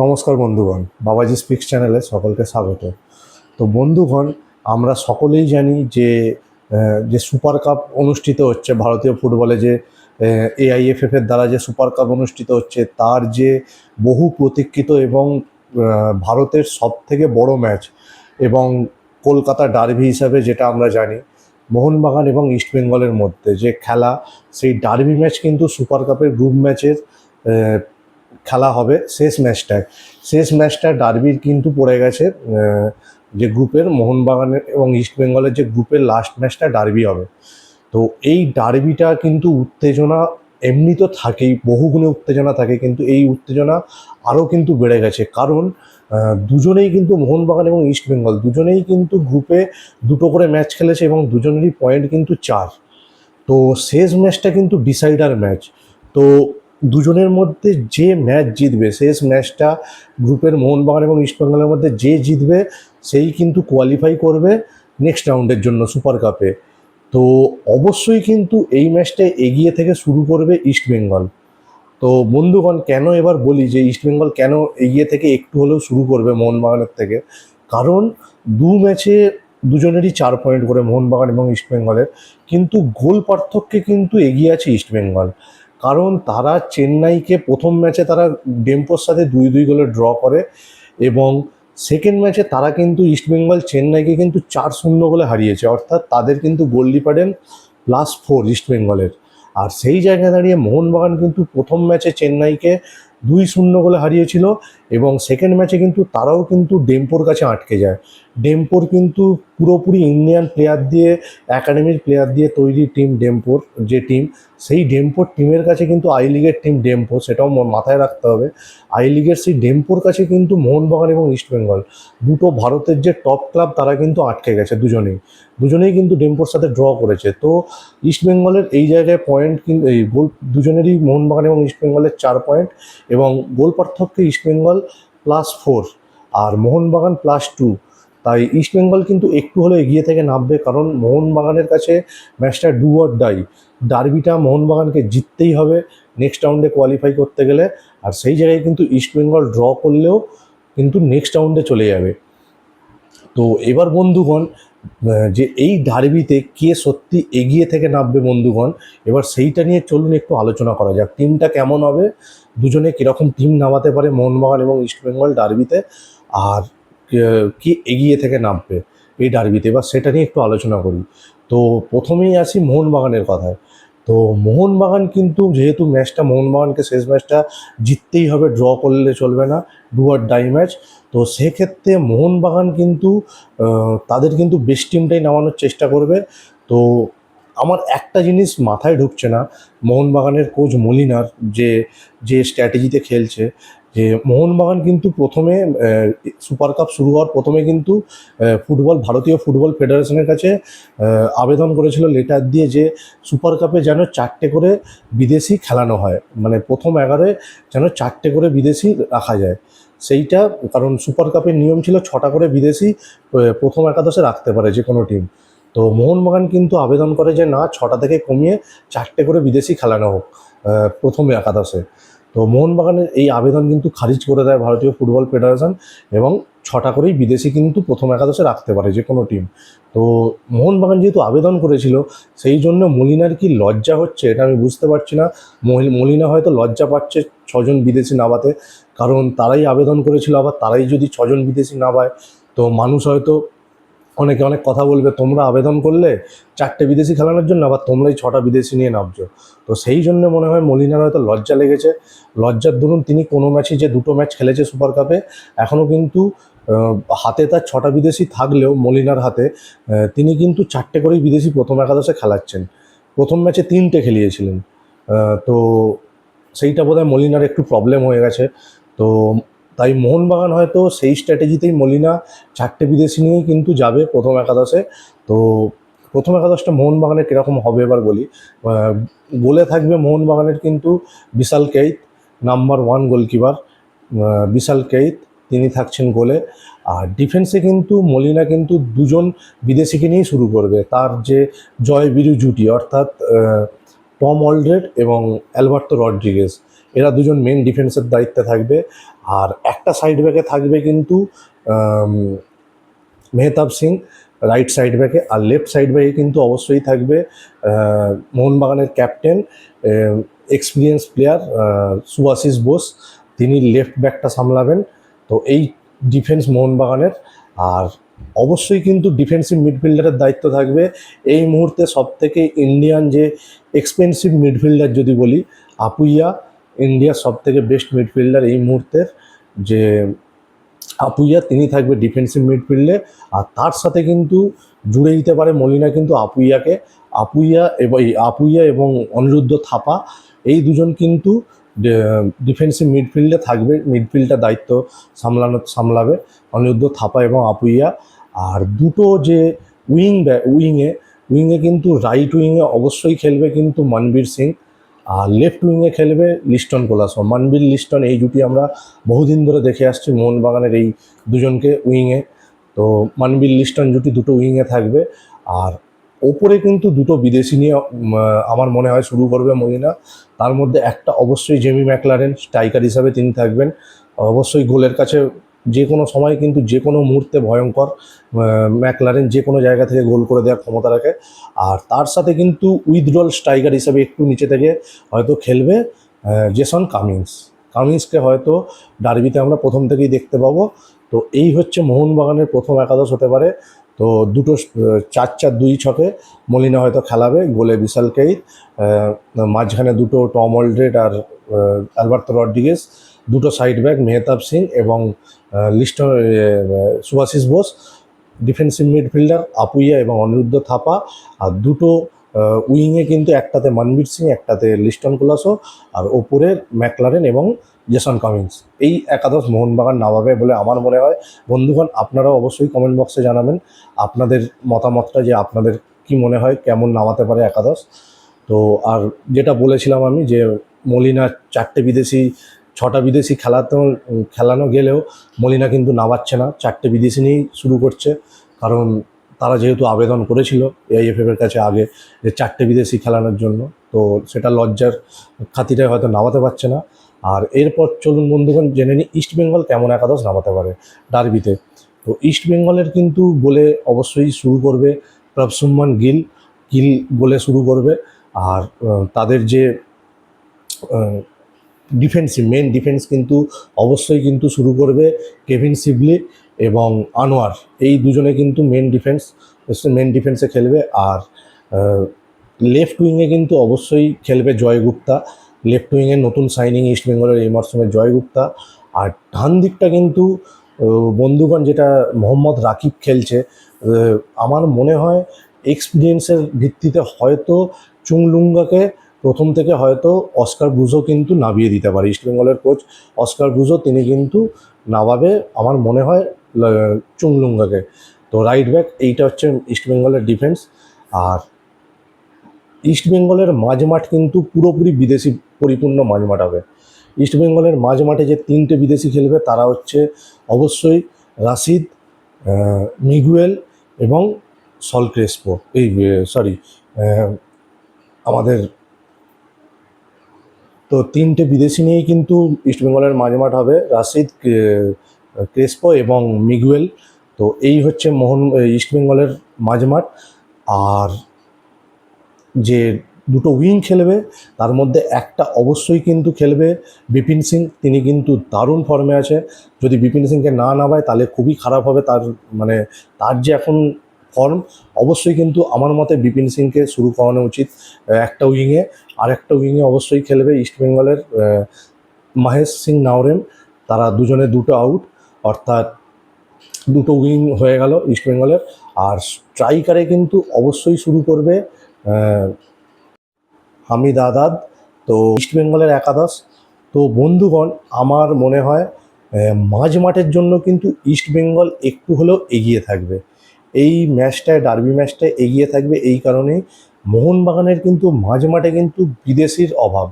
নমস্কার বন্ধুগণ, বাবাজি স্পিক্স চ্যানেলে সকলকে স্বাগত। তো বন্ধুগণ, আমরা সকলেই জানি যে যে সুপার কাপ অনুষ্ঠিত হচ্ছে ভারতীয় ফুটবলে যে এআইএফএফ এর দ্বারা যে সুপার কাপ অনুষ্ঠিত হচ্ছে, তার যে বহু প্রতীক্ষিত এবং ভারতের সব থেকে বড় ম্যাচ এবং কলকাতা ডার্বি হিসাবে যেটা আমরা জানি, মোহনবাগান এবং ইস্টবেঙ্গলের মধ্যে যে খেলা, সেই ডার্বি ম্যাচ কিন্তু সুপার কাপের গ্রুপ ম্যাচের খেলা হবে শেষ ম্যাচটায়। শেষ ম্যাচটা ডার্বির কিন্তু পড়ে গেছে যে গ্রুপের মোহনবাগানের এবং ইস্টবেঙ্গলের যে গ্রুপের লাস্ট ম্যাচটা ডার্বি হবে। তো এই ডার্বিটা কিন্তু উত্তেজনা এমনি তো থাকেই বহুগুণে উত্তেজনা থাকে, কিন্তু এই উত্তেজনা আরও কিন্তু বেড়ে গেছে। কারণ দুজনেই কিন্তু মোহনবাগান এবং ইস্টবেঙ্গল দুজনেই কিন্তু গ্রুপে দুটো করে ম্যাচ খেলেছে এবং দুজনেরই পয়েন্ট কিন্তু চার। তো শেষ ম্যাচটা কিন্তু ডিসাইডার ম্যাচ তো দুজনের মধ্যে যে ম্যাচ জিতবে, শেষ ম্যাচটা গ্রুপের মোহনবাগান এবং ইস্টবেঙ্গলের মধ্যে যে জিতবে, সেই কিন্তু কোয়ালিফাই করবে নেক্সট রাউন্ডের জন্য সুপার কাপে তো অবশ্যই কিন্তু এই ম্যাচটা এগিয়ে থেকে শুরু করবে ইস্টবেঙ্গল তো বন্ধুগণ, কেন এবার বলি যে ইস্টবেঙ্গল কেন এগিয়ে থেকে একটু হলেও শুরু করবে মোহনবাগানের থেকে? কারণ দু ম্যাচে দুজনেরই চার পয়েন্ট করে মোহনবাগান এবং ইস্টবেঙ্গলের কিন্তু গোল পার্থক্যে কিন্তু এগিয়ে আছে ইস্টবেঙ্গল কারণ তারা চেন্নাইকে প্রথম ম্যাচে তারা ডেম্পোর সাথে দুই দুই গোলে ড্র করে এবং সেকেন্ড ম্যাচে তারা কিন্তু ইস্টবেঙ্গল চেন্নাইকে কিন্তু চার শূন্য গোলে হারিয়েছে। অর্থাৎ তাদের কিন্তু গোল ডিপার্ডেন প্লাস ফোর ইস্টবেঙ্গলের আর সেই জায়গায় দাঁড়িয়ে মোহনবাগান কিন্তু প্রথম ম্যাচে চেন্নাইকে দুই শূন্য গোলে হারিয়েছিল এবং সেকেন্ড ম্যাচে কিন্তু তারাও কিন্তু ডেম্পোর কাছে আটকে যায়। ডেম্পোর কিন্তু পুরোপুরি ইন্ডিয়ান প্লেয়ার দিয়ে একাডেমির প্লেয়ার দিয়ে তৈরি টিম ডেম্পোর যে টিম সেই ডেম্পোর টিমের কাছে কিন্তু আই লিগের টিম ডেম্পো সেটাও মাথায় রাখতে হবে। আই লিগের সেই ডেম্পোর কাছে কিন্তু মোহনবাগান এবং ইস্টবেঙ্গল দুটো ভারতের যে টপ ক্লাব তারা কিন্তু আটকে গেছে দুজনেই। দুজনেই কিন্তু ডেম্পোর সাথে ড্র করেছে। তো ইস্টবেঙ্গলের এই জায়গায় পয়েন্ট কিন্তু এই গোল, দুজনেরই মোহনবাগান এবং ইস্টবেঙ্গলের চার পয়েন্ট এবং গোল পার্থক্যে ইস্টবেঙ্গল প্লাস ফোর আর মোহনবাগান প্লাস টু তাই ইস্টবেঙ্গল কিন্তু একটু হলেও এগিয়ে থেকে নামবে কারণ মোহনবাগানের কাছে ম্যাচটা ডু অর ডাই ডার্বিটা মোহনবাগানকে জিততেই হবে নেক্সট রাউন্ডে কোয়ালিফাই করতে গেলে। আর সেই জায়গায় কিন্তু ইস্টবেঙ্গল ড্র করলেও কিন্তু নেক্সট রাউন্ডে চলে যাবে। তো এবার বন্ধুগণ যে এই ডার্বিতে কে সত্যি এগিয়ে থেকে নামবে বন্ধুগণ, এবার সেইটা নিয়ে চলুন একটু আলোচনা করা যাক। টিমটা কেমন হবে? দুজনে কীরকম টিম নামাতে পারে মোহনবাগান এবং ইস্টবেঙ্গল ডার্বিতে আর, কি এগিয়ে থেকে নামবে এই ডার্বিতে এবার সেটা নিয়ে একটু আলোচনা করি। তো প্রথমেই আসি মোহনবাগানের কথায়। তো মোহনবাগান কিন্তু যেহেতু ম্যাচটা মোহনবাগানকে শেষ ম্যাচটা জিততেই হবে ড্র করলে চলবে না ডু আর ডাই ম্যাচ তো সেক্ষেত্রে মোহনবাগান কিন্তু তাদের কিন্তু বেস্ট টিমটাই নামানোর চেষ্টা করবে। তো আমার একটা জিনিস মাথায় ঢুকছে না, মোহনবাগানের কোচ মলিনার যে যে স্ট্র্যাটেজিতে খেলছে, যে মোহনবাগান কিন্তু প্রথমে সুপার কাপ শুরু হওয়ার প্রথমে কিন্তু ফুটবল, ভারতীয় ফুটবল ফেডারেশনের কাছে আবেদন করেছিল লেটার দিয়ে যে সুপার কাপে যেন চারটে করে বিদেশি খেলানো হয়। মানে প্রথম এগারোয় যেন চারটে করে বিদেশি রাখা যায়। সেইটা, কারণ সুপার কাপের নিয়ম ছিল ছটা করে বিদেশি প্রথম একাদশে রাখতে পারে যে কোনো টিম তো মোহনবাগান কিন্তু আবেদন করে যে না, ছটা থেকে কমিয়ে চারটে করে বিদেশি খেলানো হোক প্রথম একাদশে। তো মোহনবাগানের এই আবেদন কিন্তু খারিজ করে দেয় ভারতীয় ফুটবল ফেডারেশন এবং ছটা করেই বিদেশি কিন্তু প্রথম একাদশে রাখতে পারে যে কোনো টিম তো মোহনবাগান যেহেতু আবেদন করেছিল, সেই জন্য মলিনার কি লজ্জা হচ্ছে এটা আমি বুঝতে পারছি না। মলিনা হয়তো লজ্জা পাচ্ছে ছজন বিদেশি নামাতে কারণ তারাই আবেদন করেছিল, আবার তারাই যদি ছজন বিদেশি নামায় তো মানুষ হয়তো অনেকে অনেক কথা বলবে, তোমরা আবেদন করলে চারটে বিদেশি খেলানোর জন্য, আবার তোমরাই ছটা বিদেশি নিয়ে নামছো। তো সেই জন্য মনে হয় মলিনার হয়তো লজ্জা লেগেছে। লজ্জার দরুন তিনি কোনো ম্যাচই যে দুটো ম্যাচ খেলেছে সুপার কাপে এখনও কিন্তু হাতে তার ছটা বিদেশি থাকলেও মলিনার হাতে তিনি কিন্তু চারটে করেই বিদেশি প্রথম একাদশে খেলাচ্ছেন। প্রথম ম্যাচে তিনটে খেলিয়েছিলেন। তো সেইটা বোধহয় মলিনার একটু প্রবলেম হয়ে গেছে। তো তাই মোহনবাগান হয়তো সেই স্ট্র্যাটেজিতেই মলিনা চারটে বিদেশি নিয়েই কিন্তু যাবে প্রথম একাদশে। তো প্রথম একাদশটা মোহনবাগানের কীরকম হবে এবার বলি। গোলে থাকবে মোহনবাগানের কিন্তু Vishal Kaith, number one goalkeeper Vishal Kaith, তিনি থাকছেন গোলে। আর ডিফেন্সে কিন্তু মলিনা কিন্তু দুজন বিদেশিকে নিয়েই শুরু করবে। তার যে জয় বিরু জুটি, অর্থাৎ টম অলড্রেড এবং অ্যালবার্তো রড্রিগেজ। এরা দুজন মেন ডিফেন্সের দায়িত্বে থাকবে। আর একটা সাইড ব্যাকে থাকবে কিন্তু মেহতাব সিং রাইট সাইড ব্যাকে আর লেফট সাইড ব্যাকে কিন্তু অবশ্যই থাকবে মোহনবাগানের captain experience player Subhasish Bose. তিনি লেফট ব্যাকটা সামলাবেন। তো এই ডিফেন্স মোহনবাগানের। আর অবশ্যই কিন্তু ডিফেন্সিভ মিডফিল্ডারের দায়িত্ব থাকবে। এই মুহূর্তে সব থেকে ইন্ডিয়ান যে এক্সপেন্সিভ মিডফিল্ডার যদি বলি, আপুইয়া ইন্ডিয়ার সব থেকে বেস্ট মিডফিল্ডার এই মুহূর্তের যে আপুইয়া, তিনি থাকবে ডিফেন্সিভ মিডফিল্ডে আর তার সাথে কিন্তু জুড়ে দিতে পারে মলিনা কিন্তু আপুইয়াকে। আপুইয়া এবং আপুইয়া এবং অনিরুদ্ধ থাপা, এই দুজন কিন্তু ডিফেন্সিভ মিডফিল্ডে থাকবে মিডফিল্ডটা দায়িত্ব সামলানো, সামলাবে অনিরুদ্ধ থাপা এবং আপুইয়া। আর দুটো যে উইং উইংয়ে উইংয়ে কিন্তু রাইট উইংয়ে অবশ্যই খেলবে কিন্তু মনবীর সিং। আর লেফট উইংয়ে খেলবে লিস্টন কোলাসো। মানবিল লিস্টন, এই জুটি আমরা বহুদিন ধরে দেখে আসছি মোহনবাগানের এই দুজনকে উইংয়ে তো মানবিল লিস্টন জুটি দুটো উইংয়ে থাকবে। আর ওপরে কিন্তু দুটো বিদেশি নিয়ে আমার মনে হয় শুরু করবে মদিনা তার মধ্যে একটা অবশ্যই জেমি ম্যাকলারেন, স্ট্রাইকার হিসাবে তিনি থাকবেন। অবশ্যই গোলের কাছে যে কোনো সময় কিন্তু যে কোনো মুহূর্তে ভয়ঙ্কর ম্যাকলারেন যে কোনো জায়গা থেকে গোল করে দেওয়ার ক্ষমতা রাখে। আর তার সাথে কিন্তু উইথড্রল স্ট্রাইকার হিসাবে একটু নিচে থেকে হয়তো খেলবে জেসন কামিন্স। কামিন্সকে হয়তো ডার্বিতে আমরা প্রথম থেকেই দেখতে পাবো। তো এই হচ্ছে মোহনবাগানের প্রথম একাদশ হতে পারে। তো দুটো চার চার দুই ছকে মলিনা হয়তো খেলাবে গোলে বিশাল আহ, মাঝখানে দুটো টম অলড্রেড আর অ্যালবার্তো রড্রিগেস দুটো সাইড ব্যাক মেহতাব সিং এবং লিস্ট সুভাশিস বোস। ডিফেন্সিভ মিডফিল্ডার আপুইয়া এবং অনিরুদ্ধ থাপা। আর দুটো উইংয়ে কিন্তু একটাতে মনবীর সিং, একটাতে লিস্টন কোলাসো। আর ওপরের ম্যাকলারেন এবং জেসন কামিন্স। এই একাদশ মোহনবাগান নামাবে বলে আমার মনে হয়। বন্ধুগণ, আপনারাও অবশ্যই কমেন্ট বক্সে জানাবেন আপনাদের মতামতটা যে আপনাদের কি মনে হয়, কেমন নামাতে পারে একাদশ। তো, আর যেটা বলেছিলাম আমি যে মলিনা চারটে বিদেশি ছটা বিদেশি খেলাতেও খেলানো গেলেও মলিনা কিন্তু নামাচ্ছে না। চারটে বিদেশি নিয়েই শুরু করছে। কারণ তারা যেহেতু আবেদন করেছিল এআইএফএফ এর কাছে আগে যে চারটে বিদেশি খেলানোর জন্য, তো সেটা লজ্জার খাতিরে হয়তো নামাতে পারছে না। আর এরপর চলুন বন্ধুগণ, জেনে নিই ইস্ট বেঙ্গল কেমন একাদশ নামাতে পারে ডার্বিতে তো। ইস্ট বেঙ্গলের কিন্তু বলে অবশ্যই শুরু করবে প্রভসুম্মান গিল। গিল বলে শুরু করবে। আর তাদের যে ডিফেন্সিভ মেন ডিফেন্স কিন্তু অবশ্যই কিন্তু শুরু করবে কেভিন সিবলি এবং আনোয়ার এই দুজনে কিন্তু মেন ডিফেন্স মেন ডিফেন্সে খেলবে আর লেফট উইংয়ে কিন্তু অবশ্যই খেলবে জয়গুপ্তা লেফট উইংয়ের নতুন সাইনিং ইস্ট বেঙ্গলের এই মরশুমে জয় গুপ্তা। আর ডান দিকটা কিন্তু বন্ধুগণ যেটা মোহাম্মদ রাকিব খেলছে আমার মনে হয় এক্সপিরিয়েন্সের ভিত্তিতে হয়তো চুংলুঙ্গাকে প্রথম থেকে হয়তো অস্কার ব্রুজো কিন্তু নামিয়ে দিতে পারে। ইস্টবেঙ্গলের কোচ অস্কার ব্রুজো তিনি কিন্তু নামাবে আমার মনে হয় চুংলুঙ্গাকে তো রাইট ব্যাক এইটা হচ্ছে ইস্টবেঙ্গলের ডিফেন্স আর ইস্টবেঙ্গলের মাঝমাঠ কিন্তু পুরোপুরি বিদেশি পরিপূর্ণ মাঝমাঠ হবে। ইস্টবেঙ্গলের মাঝমাঠে যে তিনটে বিদেশি খেলবে তারা হচ্ছে অবশ্যই রাশিদ মিগুয়েল এবং সল ক্রেসপো। এই সরি আমাদের তো তিনটে বিদেশি নিয়েই কিন্তু ইস্টবেঙ্গলের মাঝমাঠ হবে রাশিদ ক্রেসপো এবং মিগুয়েল। তো এই হচ্ছে মোহন ইস্টবেঙ্গলের মাঝমাঠ। আর যে দুটো উইং খেলবে, তার মধ্যে একটা অবশ্যই কিন্তু খেলবে বিপিন সিং। তিনি কিন্তু দারুণ ফর্মে আছে। যদি বিপিন সিংকে না নামায়, তাহলে খুবই খারাপ হবে তার মানে তার যে এখন ফর্ম, অবশ্যই কিন্তু আমার মতে বিপিন সিংকে শুরু করানো উচিত, একটা উইংয়ে। আর একটা উইংয়ে অবশ্যই খেলবে ইস্টবেঙ্গলের মহেশ সিং নাওরেম। তারা দুজনে দুটো আউট অর্থাৎ দুটো উইং হয়ে গেল ইস্টবেঙ্গলের আর স্ট্রাইকারে কিন্তু অবশ্যই শুরু করবে হামিদ আদাদ তো ইস্টবেঙ্গলের একাদশ। তো বন্ধুগণ, আমার মনে হয় মাঝ মাঠের জন্য কিন্তু ইস্টবেঙ্গল একটু হলেও এগিয়ে থাকবে। এই ম্যাচটায় ডার্বি ম্যাচটায় এগিয়ে থাকবে এই কারণেই। মোহনবাগানের কিন্তু মাঝ মাঠে কিন্তু বিদেশির অভাব,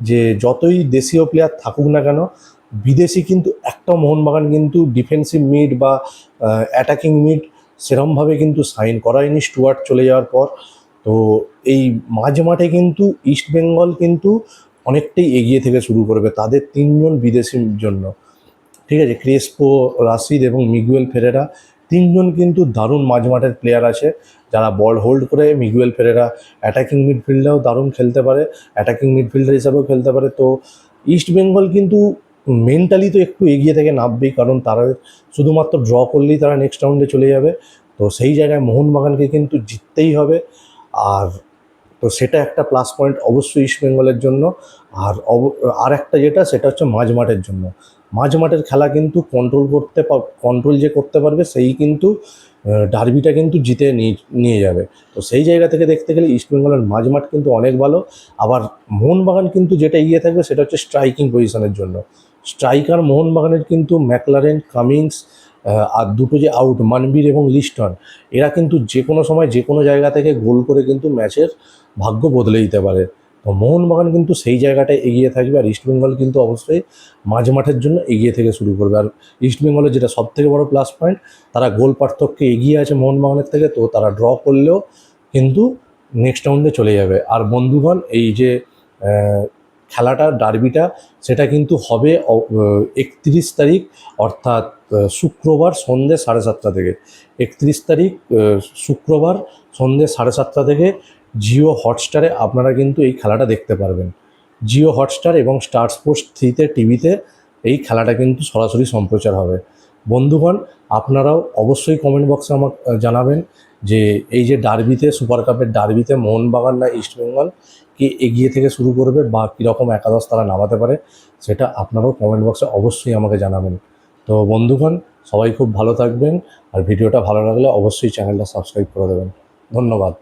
যে যতই দেশীয় প্লেয়ার থাকুক না কেন, বিদেশি কিন্তু একটা মোহনবাগান কিন্তু ডিফেন্সিভ মিড বা অ্যাটাকিং মিড সেরমভাবে কিন্তু সাইন করায়নি স্টুয়ার্ট চলে যাওয়ার পর। তো এই মাঝ মাঠে কিন্তু ইস্টবেঙ্গল কিন্তু অনেকটাই এগিয়ে থেকে শুরু করবে তাদের তিনজন বিদেশির জন্য। ঠিক আছে, ক্রেসপো, রাশিদ এবং মিগুয়েল ফেরেরা তিনজন কিন্তু দারুণ মাঝমাঠের প্লেয়ার আছে। যারা বল হোল্ড করে মিগুয়েল ফেরেরা অ্যাটাকিং মিডফিল্ডেও দারুণ খেলতে পারে অ্যাটাকিং মিডফিল্ডার হিসাবেও খেলতে পারে। তো ইস্ট বেঙ্গল কিন্তু মেন্টালি তো একটু এগিয়ে থেকে নামবেই, কারণ তারা শুধুমাত্র ড্র করলেই তারা নেক্সট রাউন্ডে চলে যাবে। তো সেই জায়গায় মোহনবাগানকে কিন্তু জিততেই হবে। আর তো সেটা একটা প্লাস পয়েন্ট অবশ্যই ইস্ট বেঙ্গলের জন্য। আর আর একটা যেটা, সেটা হচ্ছে মাঝ মাঠের জন্য। মাঝ মাঠের খেলা কিন্তু কন্ট্রোল করতে কন্ট্রোল যে করতে পারবে, সেই কিন্তু ডার্বিটা কিন্তু জিতে নিয়ে যাবে। তো সেই জায়গা থেকে দেখতে গেলে ইস্ট বেঙ্গলের মাঝ মাঠ কিন্তু অনেক ভালো। আবার মোহনবাগান কিন্তু যেটা এগিয়ে থাকবে, সেটা হচ্ছে স্ট্রাইকিং পজিশনের জন্য। স্ট্রাইকার মোহনবাগানের কিন্তু ম্যাকলারেন কামিংস আর দুটো যে আউট মানবীর এবং লিস্টন, এরা কিন্তু যে কোনো সময় যে কোনো জায়গা থেকে গোল করে কিন্তু ম্যাচের ভাগ্য বদলে দিতে পারে। তো মোহনবাগান কিন্তু সেই জায়গাটায় এগিয়ে থাকবে আর ইস্টবেঙ্গল কিন্তু অবশ্যই মাঝ মাঠের জন্য এগিয়ে থেকে শুরু করবে। আর ইস্টবেঙ্গলের যেটা সব থেকে বড় প্লাস পয়েন্ট তারা গোল পার্থক্যে এগিয়ে আছে মোহনবাগানের থেকে, তো তারা ড্র করলেও কিন্তু নেক্সট রাউন্ডে চলে যাবে। আর বন্ধুগণ, এই যে খেলাটা ডার্বিটা সেটা কিন্তু হবে একত্রিশ তারিখ, অর্থাৎ শুক্রবার সন্ধ্যে সাড়ে সাতটা থেকে। একত্রিশ তারিখ শুক্রবার সন্ধ্যে সাড়ে সাতটা থেকে জিও হটস্টারে আপনারা কিন্তু এই খেলাটা দেখতে পারবেন। জিও হটস্টার এবং স্টার স্পোর্টস থ্রিতে, টিভিতে এই খেলাটা কিন্তু সরাসরি সম্প্রচার হবে। বন্ধুগণ, আপনারাও অবশ্যই কমেন্ট বক্সে আমাকে জানাবেন যে এই যে ডার্বিতে, সুপার কাপের ডার্বিতে মোহনবাগান না ইস্টবেঙ্গল কি এগিয়ে থেকে শুরু করবে বা কীরকম একাদশ তারা নামাতে পারে, সেটা আপনারাও কমেন্ট বক্সে অবশ্যই আমাকে জানাবেন। তো বন্ধুগণ, সবাই খুব ভালো থাকবেন। আর ভিডিওটা ভালো লাগলে অবশ্যই চ্যানেলটা সাবস্ক্রাইব করে দেবেন। ধন্যবাদ।